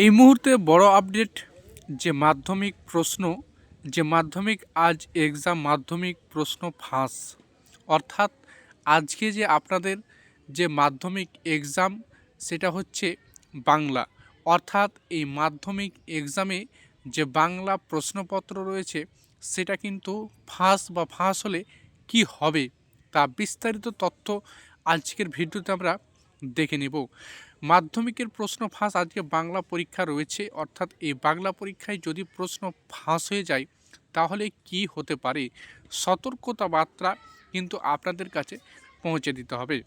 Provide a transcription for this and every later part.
এই মুহূর্তে বড় আপডেট, যে মাধ্যমিক প্রশ্ন, যে মাধ্যমিক আজ এক্সাম মাধ্যমিক প্রশ্ন ফাঁস। অর্থাৎ আজকে যে আপনাদের যে মাধ্যমিক এক্সাম সেটা হচ্ছে বাংলা। অর্থাৎ এই মাধ্যমিক এক্সামে যে বাংলা প্রশ্নপত্র রয়েছে, সেটা কিন্তু ফাঁস বা ফাঁস হলে কি হবে, তা বিস্তারিত তথ্য আজকের ভিডিওতে আমরা দেখে নেব। মাধ্যমিকের প্রশ্ন ফাঁস, আজকে বাংলা পরীক্ষা রয়েছে। অর্থাৎ এই বাংলা পরীক্ষায় যদি প্রশ্ন ফাঁস হয়ে যায়, তাহলে কি হতে পারে? সতর্কতা বার্তা কিন্তু আপনাদের কাছে পৌঁছে দিতে হবে।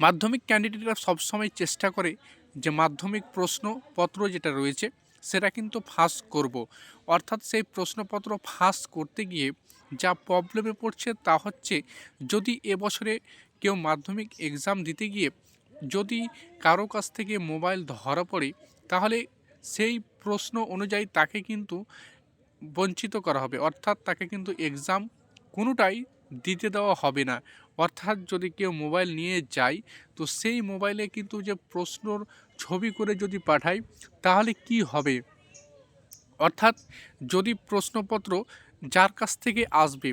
মাধ্যমিক ক্যান্ডিডেটরা সবসময় চেষ্টা করে যে মাধ্যমিক প্রশ্নপত্র যেটা রয়েছে সেটা কিন্তু ফাঁস করব। অর্থাৎ সেই প্রশ্নপত্র ফাঁস করতে গিয়ে যা প্রবলেমে পড়ছে তা হচ্ছে, যদি এবছরে কেউ মাধ্যমিক এক্সাম দিতে গিয়ে যদি কারও কাছ থেকে মোবাইল ধরা পড়ে, তাহলে সেই প্রশ্ন অনুযায়ী তাকে কিন্তু বঞ্চিত করা হবে অর্থাৎ তাকে কিন্তু এক্সাম কোনোটাই দিতে দেওয়া হবে না অর্থাৎ যদি কেউ মোবাইল নিয়ে যায়, তো সেই মোবাইলে কিন্তু যে প্রশ্নর ছবি করে যদি পাঠায়, তাহলে কি হবে? অর্থাৎ যদি প্রশ্নপত্র যার কাছ থেকে আসবে,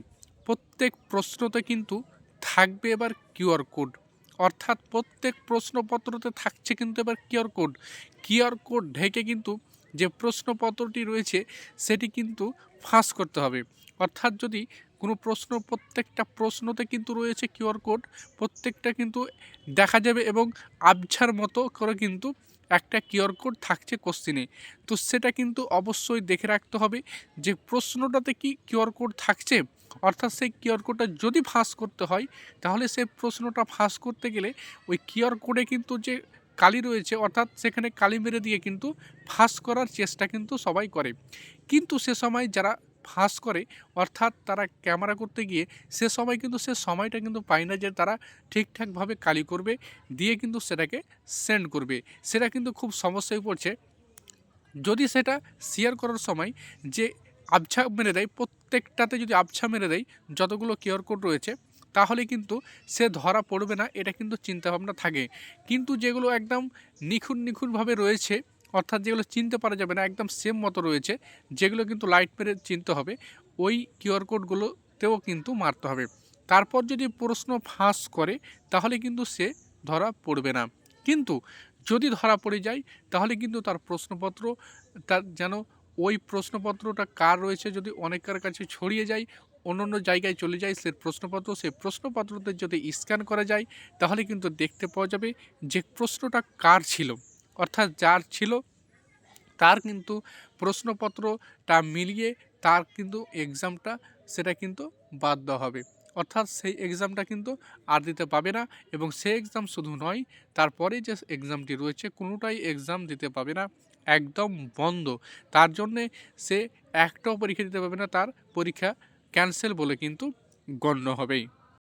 প্রত্যেক প্রশ্নতে কিন্তু থাকবে এবার কিউআর কোড। অর্থাৎ প্রত্যেক প্রশ্নপত্রতে থাকছে কিন্তু এবার কিউআর কোড। কিউআর কোড ঢেকে কিন্তু যে প্রশ্নপত্রটি রয়েছে, সেটি কিন্তু ফাঁস করতে হবে। অর্থাৎ যদি কোনো প্রশ্ন, প্রত্যেকটা প্রশ্নতে কিন্তু রয়েছে কিউআর কোড। প্রত্যেকটা কিন্তু দেখা যাবে এবং আবছার মতো করে কিন্তু একটা কিউআর কোড থাকছে কোশ্চিনে। তো সেটা কিন্তু অবশ্যই দেখে রাখতে হবে যে প্রশ্নটাতে কি কিউআর কোড থাকছে। অর্থাৎ সেই কিউআর কোডটা যদি ফাঁস করতে হয়, তাহলে সেই প্রশ্নটা ফাঁস করতে গেলে ওই কিউআর কোডে কিন্তু যে কালি রয়েছে, অর্থাৎ সেখানে কালি মেরে দিয়ে কিন্তু ফাঁস করার চেষ্টা কিন্তু সবাই করে। কিন্তু সে সময় যারা ফাঁস করে, অর্থাৎ তারা ক্যামেরা করতে গিয়ে সে সময় কিন্তু সে সময়টা কিন্তু পায় না যে তারা ঠিকঠাকভাবে কালি করবে, দিয়ে কিন্তু সেটাকে সেন্ড করবে। সেটা কিন্তু খুব সমস্যায় পড়ছে। যদি সেটা শেয়ার করার সময় যে আবছা মেরে দেয়, প্রত্যেকটাতে যদি আবছা মেরে দেয়, যতগুলো কিউআর কোড রয়েছে, তাহলে কিন্তু সে ধরা পড়বে না, এটা কিন্তু চিন্তাভাবনা থাকে। কিন্তু যেগুলো একদম নিখুঁত নিখুঁতভাবে রয়েছে অর্থাৎ যেগুলো চিনতে পারা যাবে না, একদম সেম মতো রয়েছে, যেগুলো কিন্তু লাইট মেরে চিনতে হবে, ওই কিউআর কোডগুলোতেও কিন্তু মারতে হবে। তারপর যদি প্রশ্ন ফাঁস করে, তাহলে কিন্তু সে ধরা পড়বে না। কিন্তু যদি ধরা পড়ে যায়, তাহলে কিন্তু তার প্রশ্নপত্র, তার যেন ওই প্রশ্নপত্রটা কার রয়েছে যদি অনেকের কাছে ছড়িয়ে যায় অন্য অন্য জায়গায় চলে যায়, সে প্রশ্নপত্র সেই প্রশ্নপত্রতে যদি স্ক্যান করা যায়, তাহলে কিন্তু দেখতে পাওয়া যাবে যে প্রশ্নটা কার ছিল। অর্থাৎ যার ছিল, তার কিন্তু প্রশ্নপত্রটা মিলিয়ে তার কিন্তু এক্সামটা সেটা কিন্তু বাদ দেওয়া হবে। অর্থাৎ সেই এক্সামটা কিন্তু আর দিতে পাবে না এবং সেই এক্সাম শুধু নয় তারপরে যে এক্সামটি রয়েছে, কোনোটাই এক্সাম দিতে পাবে না, একদম বন্ধ। তার জন্যে সে একটাও পরীক্ষা দিতে পারবে না, তার পরীক্ষা ক্যান্সেল বলে কিন্তু গণ্য হবেই।